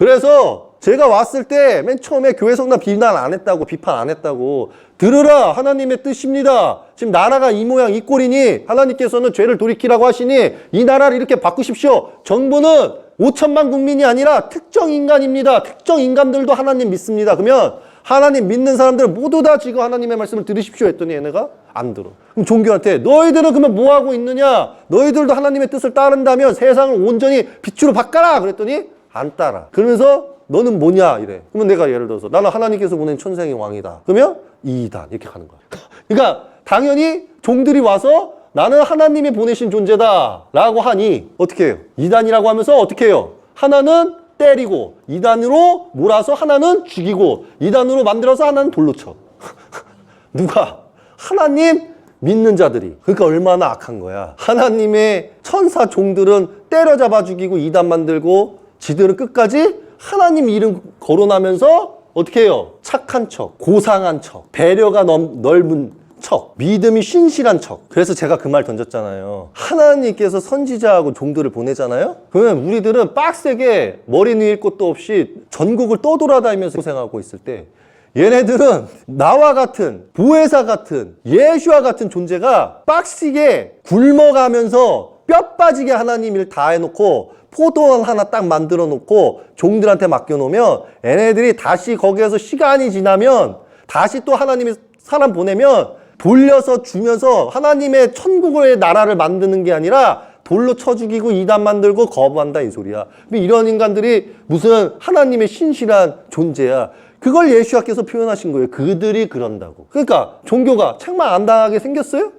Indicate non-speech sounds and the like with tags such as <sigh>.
그래서 제가 왔을 때 맨 처음에 교회 성당 비난 안 했다고 비판 안 했다고 들으라 하나님의 뜻입니다. 지금 나라가 이 모양 이 꼴이니 하나님께서는 죄를 돌이키라고 하시니 이 나라를 이렇게 바꾸십시오. 정부는 5천만 국민이 아니라 특정 인간입니다. 특정 인간들도 하나님 믿습니다. 그러면 하나님 믿는 사람들 모두 다 지금 하나님의 말씀을 들으십시오 했더니 얘네가 안 들어. 그럼 종교한테 너희들은 그러면 뭐 하고 있느냐? 너희들도 하나님의 뜻을 따른다면 세상을 온전히 빛으로 바꿔라. 그랬더니 안 따라. 그러면서 너는 뭐냐 이래. 그러면 내가 예를 들어서 나는 하나님께서 보낸 천생의 왕이다. 그러면 이단 이렇게 가는 거야. <laughs> 그러니까 당연히 종들이 와서 나는 하나님이 보내신 존재다 라고 하니 어떻게 해요? 이단이라고 하면서 어떻게 해요? 하나는 때리고 이단으로 몰아서 하나는 죽이고 이단으로 만들어서 하나는 돌로 쳐. <laughs> 누가? 하나님 믿는 자들이. 그러니까 얼마나 악한 거야. 하나님의 천사 종들은 때려잡아 죽이고 이단 만들고 지들은 끝까지 하나님 이름 거론하면서 어떻게 해요? 착한 척, 고상한 척, 배려가 넘, 넓은 척, 믿음이 신실한 척. 그래서 제가 그 말 던졌잖아요. 하나님께서 선지자하고 종들을 보내잖아요? 그러면 우리들은 빡세게 머리 누일 것도 없이 전국을 떠돌아다니면서 고생하고 있을 때 얘네들은 나와 같은 보혜사 같은 예수와 같은 존재가 빡시게 굶어가면서 뼈 빠지게 하나님 일 다 해놓고 포도원 하나 딱 만들어 놓고 종들한테 맡겨 놓으면 얘네들이 다시 거기에서 시간이 지나면 다시 또 하나님이 사람 보내면 돌려서 주면서 하나님의 천국의 나라를 만드는 게 아니라 돌로 쳐 죽이고 이단 만들고 거부한다 이 소리야. 이런 인간들이 무슨 하나님의 신실한 존재야. 그걸 예수와께서 표현하신 거예요. 그들이 그런다고. 그러니까 종교가 책망 안 당하게 생겼어요?